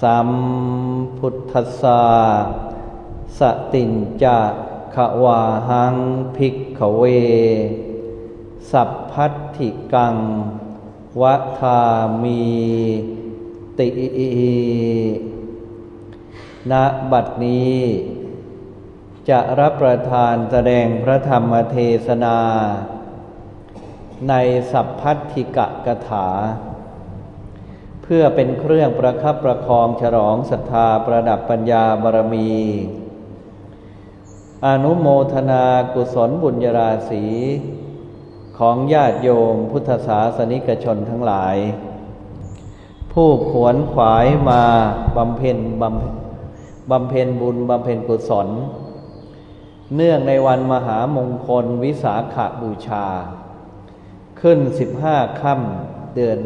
สัมพุทธสสะสตินจะขวาหังภิกขเว สัพพัทธิกังวัฏามีติณบัดนี้ จะรับประทานแสดงพระธรรมเทศนา ในสัพพัทธิกะกถา เพื่อเป็นเครื่องประคับประคองฉลองศรัทธาประดับปัญญาบารมี อนุโมทนากุศลบุญญาราศีของญาติโยมพุทธศาสนิกชนทั้งหลาย ผู้ขวนขวายมาบำเพ็ญบำบำเพ็ญบุญบำเพ็ญกุศล เนื่องในวันมหามงคลวิสาขบูชา ขึ้นสิบห้าค่ำเดือน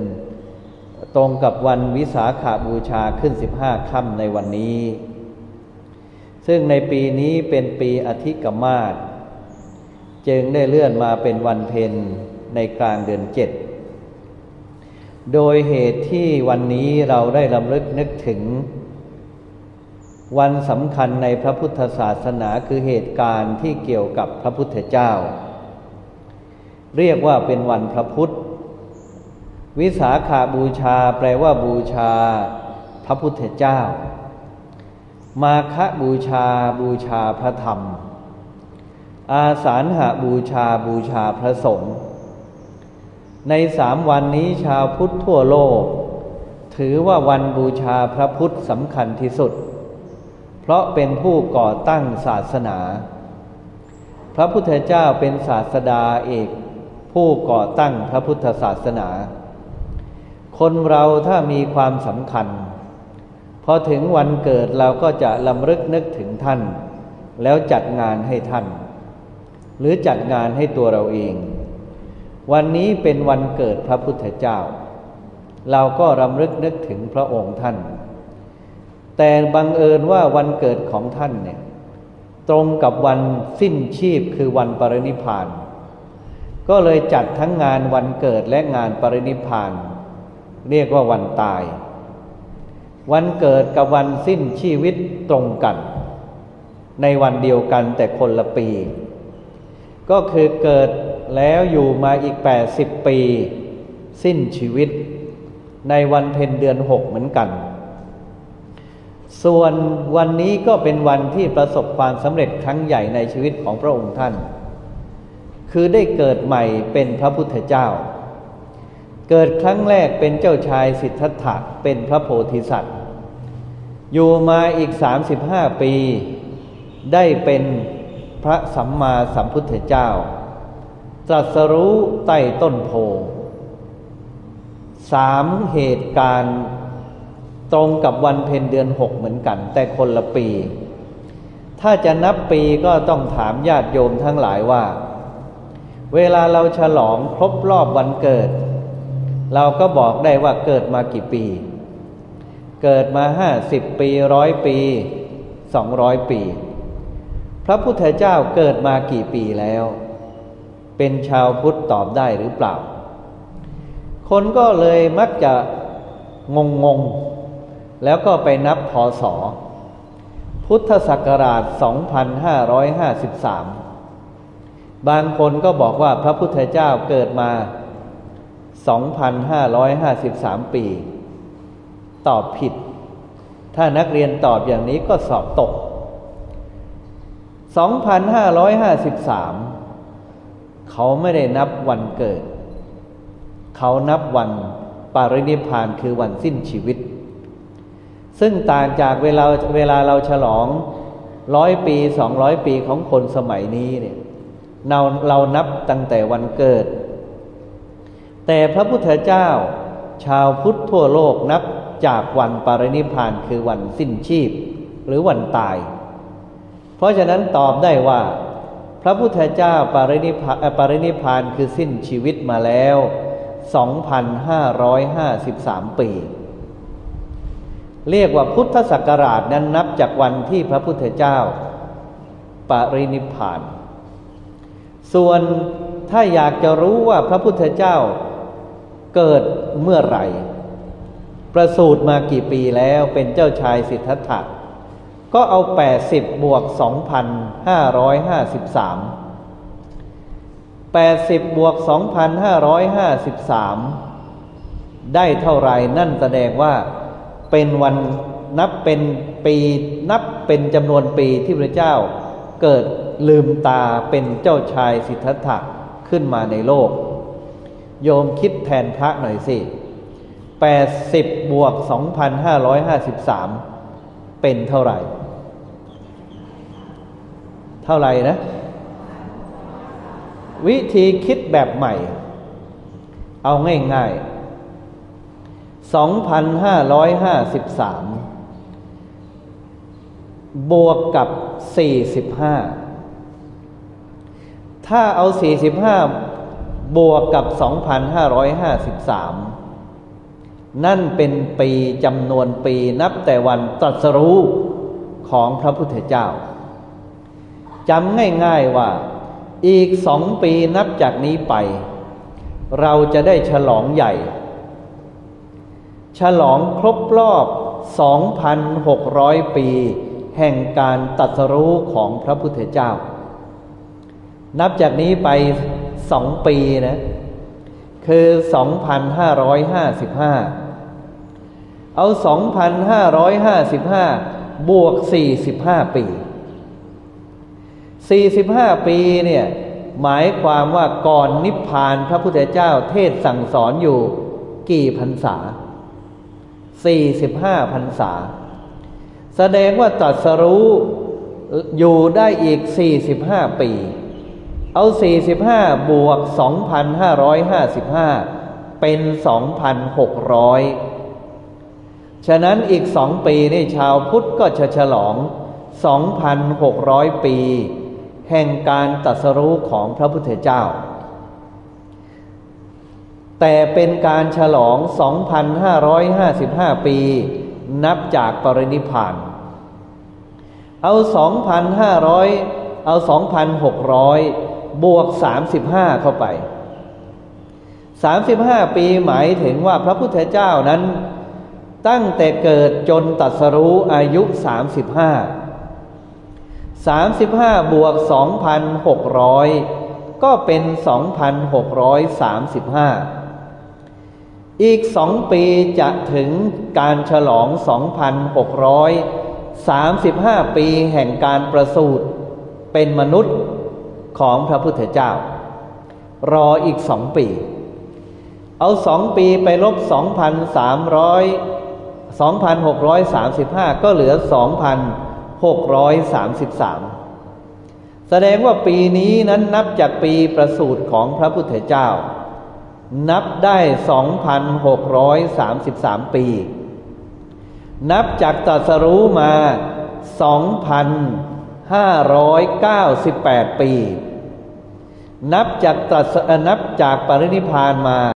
ตรงกับวันวิสาขาบูชาขึ้นสิบห้าค่ำในวันนี้ ซึ่งในปีนี้เป็นปีอธิกมาศจึงได้เลื่อนมาเป็นวันเพ็ญในกลางเดือนเจ็ดโดยเหตุที่วันนี้เราได้ลำลึกนึกถึง วันสำคัญในพระพุทธศาสนาคือเหตุการณ์ที่เกี่ยวกับพระพุทธเจ้า เรียกว่าเป็นวันพระพุทธ วิสาขาบูชาแปลว่าบูชา พระพุทธเจ้า มาคบูชาบูชาพระธรรม อาสาฬหาบูชาบูชาพระสงฆ์ในสามวันนี้ชาวพุทธทั่วโลก ถือว่าวันบูชาพระพุทธสำคัญที่สุด เพราะเป็นผู้ก่อตั้งศาสนา พระพุทธเจ้าเป็นศาสดาเอกผู้ก่อตั้งพระพุทธศาสนา คนเราถ้ามีความสำคัญ พอถึงวันเกิดเราก็จะลำลึกนึกถึงท่าน แล้วจัดงานให้ท่าน หรือจัดงานให้ตัวเราเอง วันนี้เป็นวันเกิดพระพุทธเจ้า เราก็รำลึกนึกถึงพระองค์ท่าน แต่บังเอิญว่าวันเกิดของท่านเนี่ยตรงกับวันสิ้นชีพคือวันปรินิพาน ก็เลยจัดทั้งงานวันเกิดและงานปรินิพาน เรียกว่าวันตาย วันเกิดกับวันสิ้นชีวิตตรงกัน ในวันเดียวกันแต่คนละปี ก็คือเกิดแล้วอยู่มาอีกแปดสิบปี สิ้นชีวิต ในวันเพ็ญเดือนหกเหมือนกัน ส่วนวันนี้ก็เป็นวันที่ประสบความสำเร็จครั้งใหญ่ในชีวิตของพระองค์ท่าน คือได้เกิดใหม่เป็นพระพุทธเจ้า เกิดครั้งแรกเป็นเจ้าชายสิทธัตถะเป็นพระโพธิสัตว์ อยู่มาอีกสามสิบห้าปี ได้เป็นพระสัมมาสัมพุทธเจ้า ตรัสรู้ใต้ต้นโพสามเหตุการณ์ตรงกับวันเพ็ญเดือนหกเหมือนกัน แต่คนละปี ถ้าจะนับปีก็ต้องถามญาติโยมทั้งหลายว่า เวลาเราฉลองครบรอบวันเกิด เราก็บอกได้ว่าเกิดมากี่ปี เกิดมาห้าสิบปีร้อยปีสองร้อยปี พระพุทธเจ้าเกิดมากี่ปีแล้ว เป็นชาวพุทธตอบได้หรือเปล่า คนก็เลยมักจะงงงแล้วก็ไปนับพศพุทธศักราช 2553 บางคนก็บอกว่าพระพุทธเจ้าเกิดมา 2,553 ปี ตอบผิด ถ้านักเรียนตอบอย่างนี้ก็สอบตก 2,553 เขาไม่ได้นับวันเกิด เขานับวันปารินิพานคือวันสิ้นชีวิต ซึ่งต่างจากเวลาเวลาเราฉลองร้อยปีสองร้อยปีของคนสมัยนี้เนี่ยเราเรานับตั้งแต่วันเกิด แต่พระพุทธเจ้า ชาวพุทธทั่วโลกนับจากวันปรินิพานคือวันสิ้นชีพ หรือวันตาย เพราะฉะนั้นตอบได้ว่า พระพุทธเจ้าปรินิพานปรินิพานคือสิ้นชีวิตมาแล้ว 2,553 ปี เรียกว่าพุทธศักราชนั้นนับจากวันที่พระพุทธเจ้าปรินิพาน ส่วนถ้าอยากจะรู้ว่าพระพุทธเจ้า เกิดเมื่อไหร่ ประสูติมากี่ปีแล้วเป็นเจ้าชายสิทธัตถะก็เอา 80 บวก 2,553 80 บวก 2,553 ได้เท่าไรนั่นแสดงว่าเป็นวันนับเป็นปีนับเป็นจำนวนปีที่พระเจ้าเกิดลืมตาเป็นเจ้าชายสิทธัตถะขึ้นมาในโลก โยมคิดแทนพระหน่อยสิ80บวก 2,553 เป็นเท่าไหร่ เท่าไหร่นะ วิธีคิดแบบใหม่ เอาง่ายๆ 2,553 บวกกับ 45 ถ้าเอา 45 บวกกับ 2,553 นั่นเป็นปีจำนวนปีนับแต่วันตรัสรู้ของพระพุทธเจ้าจำง่ายๆว่าอีกสองปีนับจากนี้ไป เราจะได้ฉลองใหญ่ ฉลองครบรอบ 2,600 ปี แห่งการตัดสรู้ของพระพุทธเจ้า นับจากนี้ไป สองปีนะ คือ2,555เอา2,555บวก45ปี45ปีเนี่ยหมายความว่าก่อนนิพพานพระพุทธเจ้าเทศสั่งสอนอยู่กี่พรรษา45พรรษา แสดงว่าตรัสรู้อยู่ได้อีก45ปี เอา 45 บวก 2,555 เป็น 2,600 ฉะนั้นอีกสองปีนี่ชาวพุทธก็จะฉลอง 2,600 ปี แห่งการตัดสรู้ของพระพุทธเจ้า แต่เป็นการฉลอง 2,555 ปี นับจากปรินิพานเอา 2,500เอา 2,600 บวก35เข้าไป35ปีหมายถึงว่าพระพุทธเจ้านั้น ตั้งแต่เกิดจนตัดสรู้อายุ35สามสิบห้าบวกสองพันหกร้อยก็เป็นสองพันหกร้อยสามสิบห้าอีกสองปีจะถึงการฉลองสองพันหกร้อยสามสิบห้าปีแห่งการประสูติเป็นมนุษย์ ของพระพุทธเจ้า รออีกสองปี เอาสองปีไปลบสองพันสามร้อยสองพันหกร้อยสามสิบห้าก็เหลือสองพัน633 แสดงว่าปีนี้นั้นนับจากปีประสูติของพระพุทธเจ้า นับได้ 2,633 ปี นับจากตรัสรู้มา2,598 ปี นับจากตรัสนับจากปรินิพานมา